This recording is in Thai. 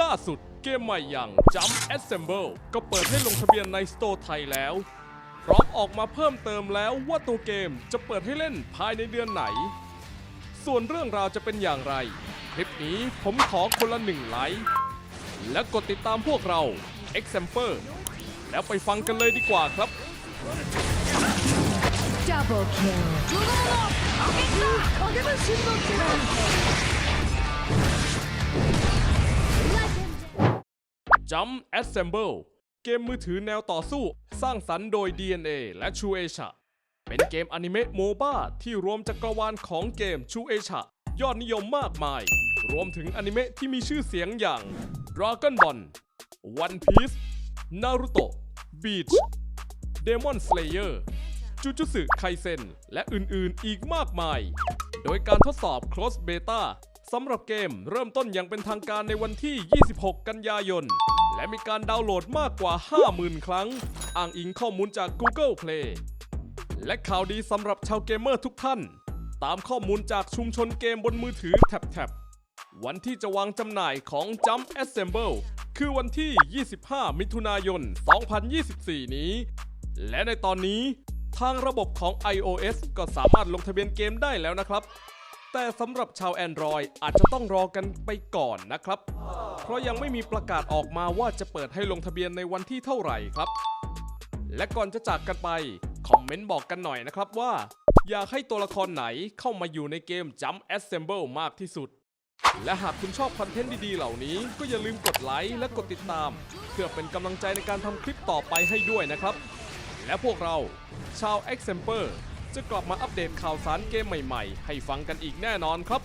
ล่าสุดเกมใหม่อย่าง Jump Assemble ก็เปิดให้ลงทะเบียนในสโตร์ไทยแล้ว พร้อมออกมาเพิ่มเติมแล้วว่าตัวเกมจะเปิดให้เล่นภายในเดือนไหน ส่วนเรื่องราวจะเป็นอย่างไร คลิปนี้ผมขอคนละหนึ่งไลค์ และกดติดตามพวกเรา Example แล้วไปฟังกันเลยดีกว่าครับ Double kill. 影分身のキ Jump Assemble เกมมือถือแนวต่อสู้ สร้างสรรค์โดย DNA และ Shueisha เป็นเกมอนิเมะโมบ้าที่รวมจักรวาลของเกม Shueisha ยอดนิยมมากมาย รวมถึงอนิเมะที่มีชื่อเสียงอย่าง Dragon Ball One Piece Naruto Beach Demon Slayer จูจูสึไคเซนและอื่นๆอีกมากมาย โดยการทดสอบ Cross Beta สำหรับเกมเริ่มต้นอย่างเป็นทางการในวันที่ 26 กันยายน และมีการดาวน์โหลดมากกว่า 50,000 ครั้ง อ้างอิงข้อมูลจาก Google Play และข่าวดีสำหรับชาวเกมเมอร์ทุกท่าน ตามข้อมูลจากชุมชนเกมบนมือถือแท็บๆวันที่จะวางจำหน่ายของ Jump Assemble คือวันที่ 25 มิถุนายน 2024 นี้ และในตอนนี้ทางระบบของ iOS ก็สามารถลงทะเบียนเกมได้แล้วนะครับ แต่สำหรับชาว Android อาจจะต้องรอกันไปก่อนนะครับ เพราะยังไม่มีประกาศออกมาว่าจะเปิดให้ลงทะเบียนในวันที่เท่าไหร่ครับ และก่อนจะจากกันไป คอมเมนต์บอกกันหน่อยนะครับว่า อยากให้ตัวละครไหนเข้ามาอยู่ในเกม Jump Assemble มากที่สุด และหากคุณชอบคอนเทนต์ดีๆ เหล่านี้ ก็อย่าลืมกดไลค์และกดติดตาม เพื่อเป็นกำลังใจในการทำคลิปต่อไปให้ด้วยนะครับ และพวกเราชาว e x e m p e จะกลับมาอัปเดตข่าวสารเกมใหม่ๆ ให้ฟังกันอีกแน่นอนครับ